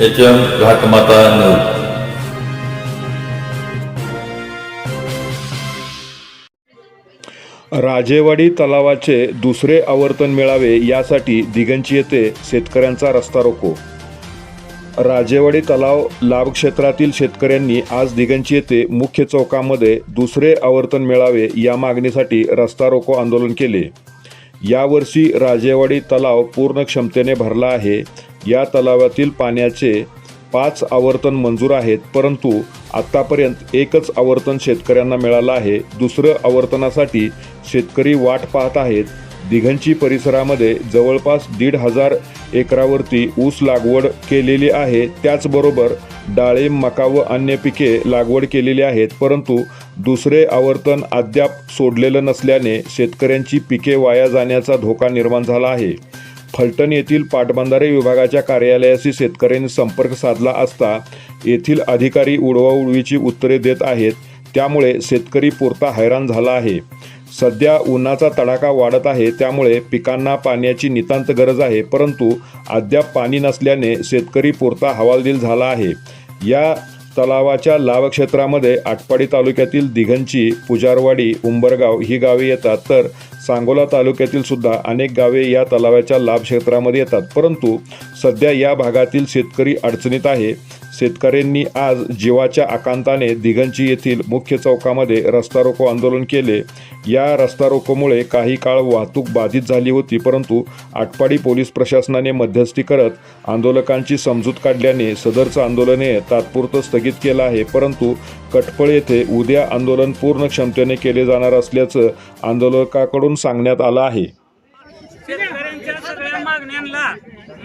H M Ghatmata news Rajewadi तलावाचे दुसरे आवर्तन मिळावे यासाठी दिगंची येथे शेतकऱ्यांचा रस्ता रोको. राजेवाडी तलाव लाभ क्षेत्रातील शेतकऱ्यांनी आज दिगंची येथे मुख्य चौकामध्ये दुसरे आवर्तन मिळावे या मागणीसाठी रस्ता रोको आंदोलन केले. यावर्षी राजेवाडी तलाव पूर्ण क्षमतेने भरला आहे. या तलावातील पाण्याचे पाच आवर्तन मंजूर आहेत परंतु आत्तापर्यंत एकच आवर्तन शेतकऱ्यांना मिळालं आहे. दुसरं आवर्तनासाठी शेतकरी वाट पाहत आहेत. दिघंची परिसरामध्ये जवळपास दीड हजार एकरावरती ऊस लागवड केलेली आहे. त्याचबरोबर डाळिंब मका व अन्य पिके लागवड केलेली आहेत परंतु दुसरे आवर्तन अद्याप सोडलेलं नसल्याने शेतकऱ्यांची पिके वाया जाण्याचा धोका निर्माण झाला आहे. फलटण येथील पाटबंधारे विभागाच्या कार्यालयाशी शेतकऱ्यांनी संपर्क साधला असता येथील अधिकारी उडवाउडवीची उत्तरे देत आहेत. त्यामुळे शेतकरी पुरता हैराण झाला आहे. सध्या उन्हाचा तडाखा वाढत आहे. त्यामुळे पिकांना पाण्याची नितांत गरज आहे. परंतु अद्याप पाणी नसल्याने शेतकरी पुरता हवालदिल झाला आहे. या तलावाच्या लाभक्षेत्रामध्ये आटपाडी तालुक्यातील दिघंची पुजारवाडी उंबरगाव ही गावे येतात. तर सांगोला तालुक्यातील सुद्धा अनेक गावे या तलावाच्या लाभ क्षेत्रामध्ये येतात. परंतु सध्या या भागातील शेतकरी अडचणीत आहे. शेतकऱ्यांनी आज जीवाच्या आकांताने दिगंची येथील मुख्य चौकामध्ये रस्ता रोको आंदोलन केले. या रस्ता रोकोमुळे काही काळ वाहतूक बाधित झाली होती परंतु आटपाडी पोलीस प्रशासनाने मध्यस्थी करत आंदोलकांची समजूत काढल्याने सदरचं आंदोलने तात्पुरतं स्थगित केलं आहे. परंतु कटपळ येथे उद्या आंदोलन पूर्ण क्षमतेने केले जाणार असल्याचं आंदोलकाकडून सांगण्यात आलं आहे शेतकऱ्यांच्या सगळ्या मागण्यांना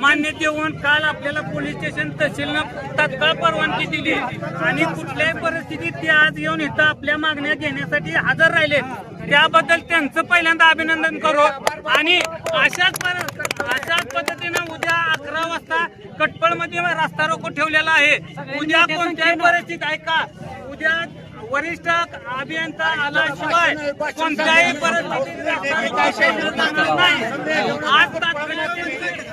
मान्य देऊन काल आपल्याला पोलीस स्टेशन तहसीलनं तात्काळ परवानगी दिली. आणि कुठल्याही परिस्थितीत ते आज येऊन इथं आपल्या मागण्या घेण्यासाठी हजर राहिले. त्याबद्दल त्यांचं पहिल्यांदा अभिनंदन करू. आणि अशाच अशाच पद्धतीनं उद्या अकरा वाजता कटपळमध्ये रस्ता रोको ठेवलेला आहे. उद्या कोणत्याही परिस्थितीत ऐका उद्या वरिष्ठ अभियंता आल्याशिवाय कोणत्याही परिस्थितीत नाही. आज तात्काळ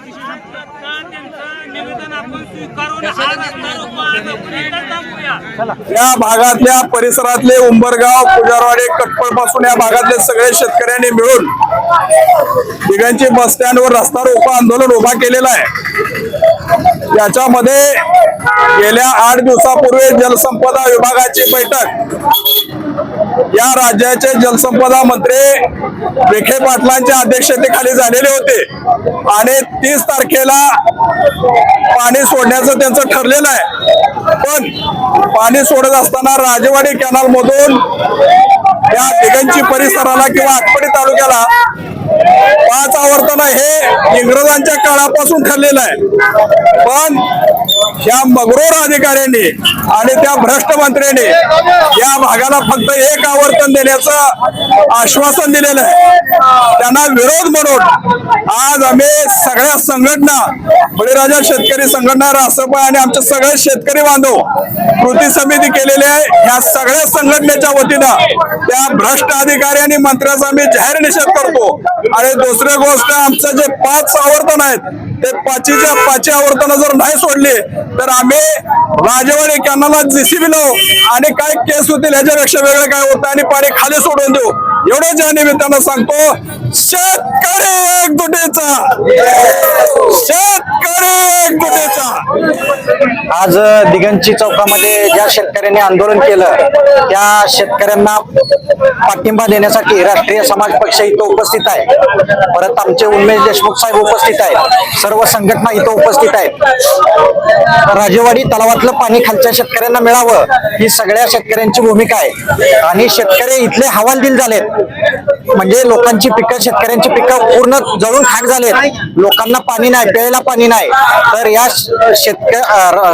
या भागातल्या परिसरातले उंबरगाव पुजारवाडे कटपळपासून या भागातले सगळे शेतकऱ्यांनी मिळून तिघांची बस स्टँडवर रस्ता रोको आंदोलन उभा केलेलं आहे. याच्यामध्ये गेल्या आठ दिवसापूर्वी जलसंपदा विभागाची बैठक या राज्याचे जलसंपदा मंत्री विखे पाटलांच्या अध्यक्षतेखाली झालेले होते. आणि तीस तारखेला पाणी सोडण्याचं त्यांचं ठरलेलं आहे. पण पाणी सोडत असताना राजेवाडी कॅनल मधून या दिगंची परिसराला किंवा आटपडी तालुक्याला पाच आवर्तन हे इंग्रजांच्या काळापासून ठरलेलं आहे. पण या मगरूर अधिकाऱ्यांनी आणि त्या भ्रष्ट मंत्र्यांनी या भागाला फक्त एक आवर्तन देण्याचं आश्वासन दिलेलं आहे. त्यांना विरोध म्हणून आज आम्ही सगळ्या संघटना बळीराजा शेतकरी संघटना रासपा आणि आमचे सगळे शेतकरी बांधव कृती समिती केलेली आहे. या सगळ्या संघटनेच्या वतीनं त्या भ्रष्ट अधिकारी आणि मंत्र्याचा आम्ही जाहीर निषेध करतो. आणि दुसरी गोष्ट आमचं जे पाच आवर्तन आहेत ते पाचीच्या पाची आवर्तन जर नाही सोडली तर आम्ही राजवाडी कॅनलला जेसीबी लावू आणि काय केस होतील ह्याच्यापेक्षा वेगळं काय होतं आणि पाणी खाली सोडून देऊ. एवढंच ज्या निमित्तानं सांगतो शेतकरी एकजुटीचा शेतकरी एकजुटीचा. आज दिगंची चौकामध्ये ज्या शेतकऱ्यांनी आंदोलन केलं त्या शेतकऱ्यांना पाठिंबा देण्यासाठी राष्ट्रीय समाज पक्ष इथं उपस्थित आहे. परत आमचे उमेश देशमुख साहेब उपस्थित आहेत. सर्व संघटना इथं उपस्थित आहेत. राजेवाडी तलावातलं पाणी खालच्या शेतकऱ्यांना मिळावं ही सगळ्या शेतकऱ्यांची भूमिका आहे. आणि शेतकरी इथले हवालदिल झालेत. म्हणजे लोकांची पिकं शेतकऱ्यांची पिकं पूर्ण जळून खाक झाले लोकांना पाणी नाही प्यायला पाणी नाही. तर या शेतक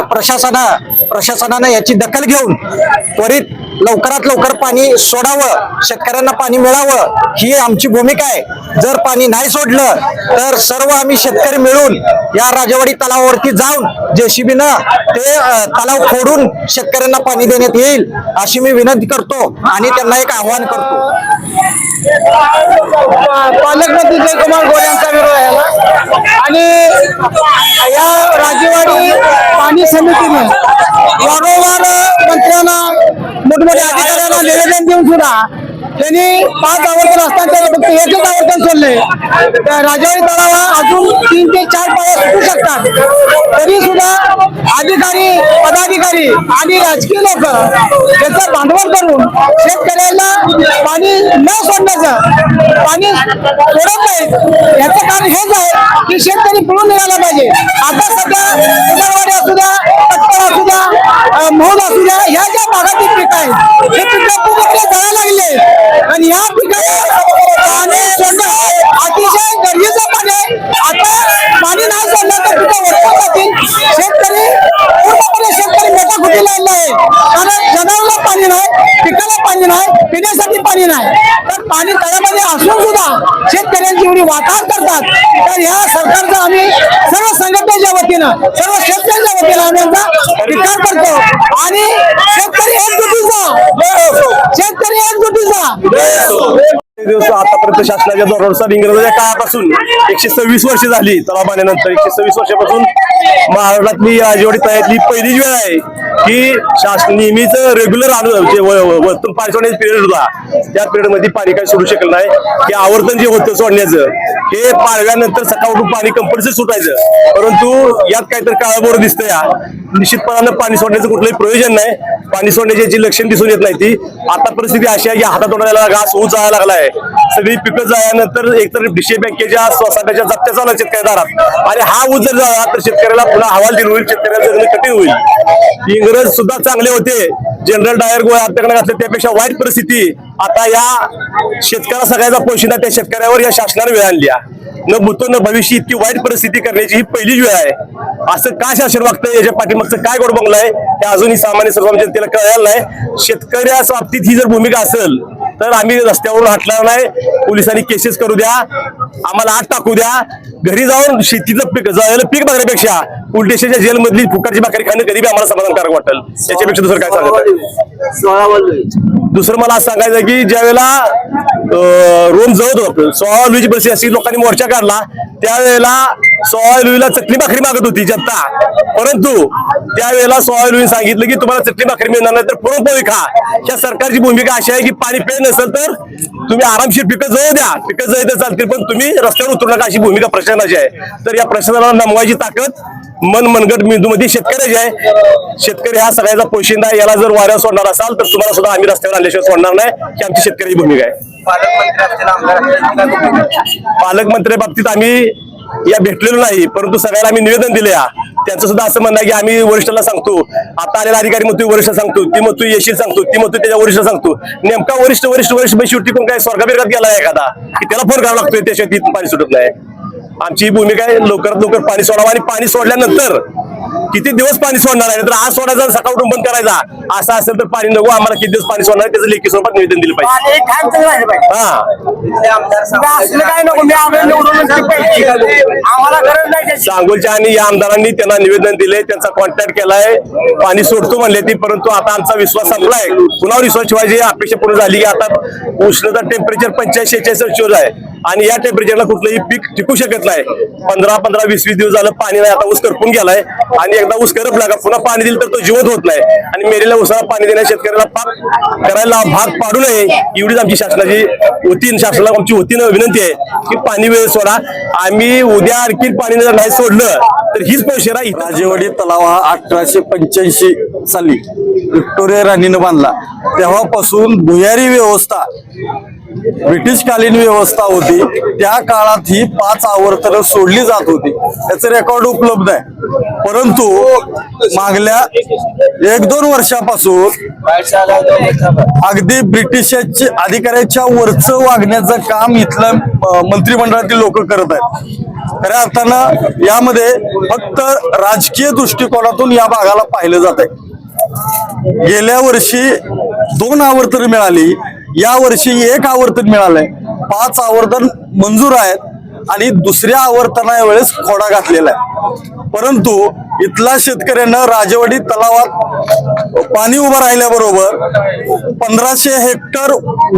प्रशासना प्रशासनानं याची दखल घेऊन त्वरित लवकरात लवकर पाणी सोडावं शेतकऱ्यांना पाणी मिळावं ही आमची भूमिका आहे. जर पाणी नाही सोडलं तर सर्व आम्ही शेतकरी मिळून या राजवाडी तलावावरती जाऊन जेसीबीनं ते तलाव खोडून शेतकऱ्यांना पाणी देण्यात येईल अशी मी विनंती करतो आणि त्यांना एक आव्हान करतो. पालकमंत्री जयकुमार गोरे यांचा विरोध आहे आणि या राजेवाडी पाणी समितीने वारंवार मंत्र्यांना मोठमोठ्या अधिकाऱ्यांना निवेदन सुद्धा. त्यांनी पाच आवर्तन असताना त्याला फक्त एकच आवर्तन सोडले. त्या राजेवाडी तळाला अजून तीन ते चार पाया सुटू शकतात. तरी सुद्धा अधिकारी पदाधिकारी आणि राजकीय लोक त्याचं भांडवल करून शेतकऱ्याला पाणी न सोडण्याचं पाणी सोडत नाही याचं कारण हेच आहे की शेतकरी पळून निघाला पाहिजे. आता सध्या अं, ह्या ज्या भागातील पीक आहेत. हे पिकं पूर्णपणे जायला लागले. आणि ह्या पिकाला पाणी सोडणं अतिशय गरजेचं पाणी आहे. आता पाणी नाही सोडलं तर पिकं वरपून जातील शेतकरी पूर्णपणे शेतकरी मोठा खुटी लागला आहे कारण जनावरला पाणी नाही पिकाला पाणी नाही पिण्यासाठी पाणी नाही. तर पाणी तळ्यामध्ये असून सुद्धा शेतकऱ्यांनी एवढी वातार करतात. तर या सरकारचा आम्ही सर्व संघटनेच्या वतीनं सर्व शेतकऱ्यांच्या वतीनं आम्ही यांचा धिक्कार करतो. आणि शेतकरी एकजुटीचा. शेतकरी एकजुटीचा. दिवस आतापर्यंत शासनाच्या धोरणानुसार इंग्रजाच्या काळापासून एकशे सव्वीस वर्ष झाली. तलाव बांधल्यानंतर एकशे सव्वीस वर्षापासून महाराष्ट्रातली राजवाडी तळ्यातली पहिलीच वेळ आहे. की शासन नेहमीच रेग्युलर जे पाणी सोडण्याचा पिरियड होता त्या पिरियडमध्ये पाणी काय सोडू शकलं नाही. हे आवर्तन जे होतं सोडण्याचं हे पाळव्यानंतर सकाळ उठून पाणी कंपल्सरी सुटायचं. परंतु यात काहीतरी काळाबोर दिसतं या. निश्चितपणानं पाणी सोडण्याचं कुठलंही प्रयोजन नाही. पाणी सोडण्याची जी लक्षण दिसून येत नाही ती आता परिस्थिती अशी आहे की हातात तोडायला घास ऊस जायला लागलाय. सगळी पिकं जाल्यानंतर एकतर डिशे बँकेच्या स्वसाट्याच्या जप्त्या चालू शेतकऱ्या दारात. आणि हा ऊस जर झाला तर शेतकऱ्याला पुन्हा हवाल दिल होईल शेतकऱ्याला जगणं कठीण होईल. इंग्रज सुद्धा चांगले होते. जनरल डायर गोळ्या आपल्याकडे घातले त्यापेक्षा वाईट परिस्थिती. आता या शेतकऱ्या सगळ्याचा पोशिंदा त्या शेतकऱ्यावर या शासनाने वेळ आणली न भूतो न भविष्य इतकी वाईट परिस्थिती करण्याची ही पहिलीच वेळ आहे. असं काय शासन वागतंय? याच्या पाठीमागचं काय गोड बंगलं आहे? हे अजूनही सामान्य सर्व जनतेला कळायला नाही. शेतकऱ्याच्या बाबतीत ही जर भूमिका असेल तर आम्ही रस्त्यावरून हटणार नाही. पोलिसांनी केसेस करू द्या. आम्हाला आत टाकू द्या. घरी जाऊन शेतीचं पीक जळलेलं पीक बघण्यापेक्षा स्टेशनच्या जेलमधली फुकटची भाकरी खाणं कधी बी आम्हाला समाधानकारक वाटेल. याच्यापेक्षा दुसरं काय सांगत दुसरं मला असं सांगायचं की ज्यावेळेला अं, रोम जवळ होतं सोळा लुईची परिस्थिती अशी लोकांनी मोर्चा काढला त्यावेळेला सोळा लुईला चटणी भाकरी मागत होती जनता. परंतु त्यावेळेला सोळा लुईने सांगितलं की तुम्हाला चटणी भाकरी मिळणार नाही तर पुरणपोळी खा. या सरकारची भूमिका अशी आहे की पाणी पेळ नसेल तर तुम्ही आरामशीर पिकं जळू द्या. पिकं तर चालतील पण तुम्ही रस्त्यावर उतरू नका अशी भूमिका प्रशासनाची आहे. तर या प्रशासनाला नमवायची ताकद मन मनगट मेंदूमध्ये शेतकऱ्याची आहे. शेतकरी हा सगळ्याचा पोशिंदा याला जर वाऱ्या सोडणार असाल तर तुम्हाला सुद्धा आम्ही रस्त्यावर आणल्याशिवाय सोडणार नाही. ही आमची शेतकऱ्याची भूमिका आहे. पालकमंत्र्या बाबतीत आम्ही या भेटलेलो नाही परंतु सगळ्याला आम्ही निवेदन दिले या त्यांचं सुद्धा असं म्हणणं आहे की आम्ही वरिष्ठाला सांगतो. आता आलेला अधिकारी मग तू वरिष्ठ सांगतो ती मग तू येशील सांगतो ती मग तू त्याच्या वरिष्ठ सांगतो. नेमका वरिष्ठ वरिष्ठ वरिष्ठ बाई शेवटी पण काय स्वर्गाबिर्गात गेला एखादा? की त्याला फोन करावा लागतोय त्याशिवाय ती पाणी सुटत नाही. आमची ही भूमिका आहे लवकरात लवकर पाणी सोडावं आणि पाणी सोडल्यानंतर किती दिवस पाणी सोडणार आहे? तर आज सोडायचा सकाळ उठून बंद करायचा. असं असेल तर पाणी नको आम्हाला किती दिवस पाणी सोडणार त्याचं लेखी स्वरूपात निवेदन दिलं पाहिजे. हा. असलं काय नको मी आम्ही निवडून आम्हाला गरज नाही त्याची. सांगोलच्या आणि या आमदारांनी त्यांना निवेदन दिले त्यांचा कॉन्टॅक्ट केलाय. पाणी सोडतो म्हणले ती परंतु आता आमचा विश्वास संपलाय. पुन्हा विश्वास ठेवायची अपेक्षा पूर्ण झाली की आता उष्णता टेम्परेचर पंच्याऐंशी शेहेचाळीस आहे. आणि या टेम्परेचरला कुठलंही पीक टिकू शकत नाही. पंधरा पंधरा वीस वीस दिवस झालं पाणी नाही आता ऊस करपून गेलाय. आणि एकदा ऊस करपला का पुन्हा पाणी दिलं तर तो जिवंत होत नाही. आणि मेलेल्या ऊसाला पाणी देण्या शेतकऱ्याला पाक करायला भाग पाडू नये एवढीच आमची शासनाची वतीन शासनाला आमची वतीनं विनंती आहे की पाणी वेळ सोडा. आम्ही उद्या आणखी पाणी जर नाही सोडलं तर हीच पैसेरा राजेवाडी तलाव हा अठराशे पंच्याऐंशी साली व्हिक्टोरिया राणीनं बांधला. तेव्हापासून भुयारी व्यवस्था ब्रिटिशकालीन व्यवस्था होती. त्या काळात ही पाच आवर्तनं सोडली जात होती. त्याचं रेकॉर्ड उपलब्ध आहे. परंतु मागल्या एक दोन वर्षापासून अगदी ब्रिटिश अधिकाऱ्याच्या वरचं वागण्याचं काम इथलं मंत्रिमंडळातील लोक करत आहेत. खऱ्या अर्थानं यामध्ये फक्त राजकीय दृष्टिकोनातून या भागाला पाहिलं जात आहे गेल्या वर्षी दोन आवर्तन मिळाली या वर्षी एक आवर्तन मिळालंय. पाच आवर्तन मंजूर आहेत. आणि दुसऱ्या आवर्तना वेळेस खोडा घातलेला आहे. परंतु इथला शेतकऱ्यानं राजवाडी तलावात पाणी उभं राहिल्याबरोबर पंधराशे हेक्टर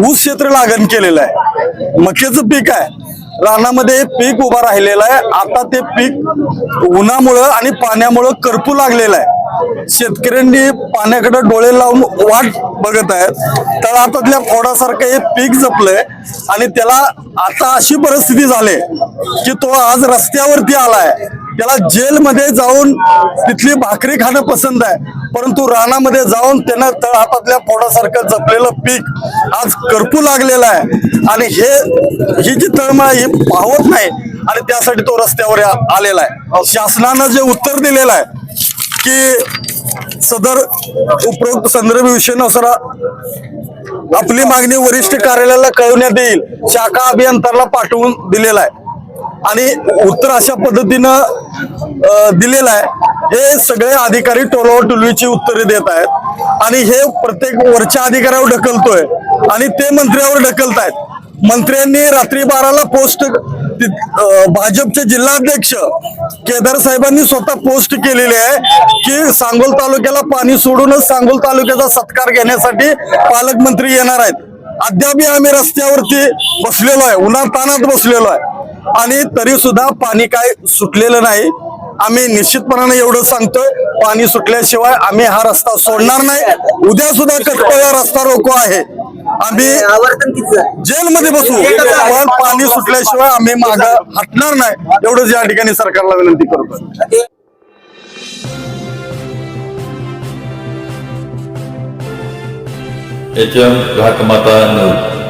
ऊस क्षेत्र लागण केलेलं आहे. मक्याचं पीक आहे. रानामध्ये पीक उभा राहिलेलं आहे. आता ते पीक उन्हामुळं आणि पाण्यामुळं करपू लागलेलं आहे. शेतकऱ्यांनी पाण्याकडे डोळे लावून वाट बघत आहेत. तळहातातल्या फोडासारखं हे पीक जपलंय आणि त्याला आता अशी परिस्थिती झाली की तो आज रस्त्यावरती आलाय. त्याला जेलमध्ये जाऊन तिथली भाकरी खाणं पसंत आहे. परंतु रानामध्ये जाऊन त्यानं तळ हातातल्या फोडासारखं जपलेलं पीक आज करपू लागलेलं आहे. आणि हे ही जी तळमळ ही पाहत नाही. आणि त्यासाठी तो रस्त्यावर आलेला आहे. शासनानं जे उत्तर दिलेलं आहे की सदर उपरोक्त संदर्भ विषयानुसार आपली मागणी वरिष्ठ कार्यालयाला कळवण्यात येईल शाखा अभियंत्याला पाठवून दिलेला आहे. आणि उत्तर अशा पद्धतीनं दिलेलं आहे. हे सगळे अधिकारी टोलावर टोलवीची उत्तरे देत आहेत. आणि हे प्रत्येक वरच्या अधिकाऱ्यावर ढकलतोय. आणि ते मंत्र्यावर ढकलत आहेत मंत्र्यांनी रात्री बाराला पोस्ट भाजपचे जिल्हाध्यक्ष केदार साहेबांनी स्वतः पोस्ट केलेली आहे की सांगोल तालुक्याला पाणी सोडूनच सांगोल तालुक्याचा सत्कार घेण्यासाठी पालकमंत्री येणार आहेत. अद्यापही आम्ही रस्त्यावरती बसलेलो आहे उन्हा तानात बसलेलो आहे. आणि तरी सुद्धा पाणी काय सुटलेलं नाही. आम्ही निश्चितपणाने एवढं सांगतोय पाणी सुटल्याशिवाय आम्ही हा रस्ता सोडणार नाही. उद्या सुद्धा कटकळला रस्ता रोको आहे. आम्ही जेलमध्ये बसू. पण पाणी सुटल्याशिवाय आम्ही माग हटणार नाही. एवढंच या ठिकाणी सरकारला विनंती करतो. H M Ghatmata news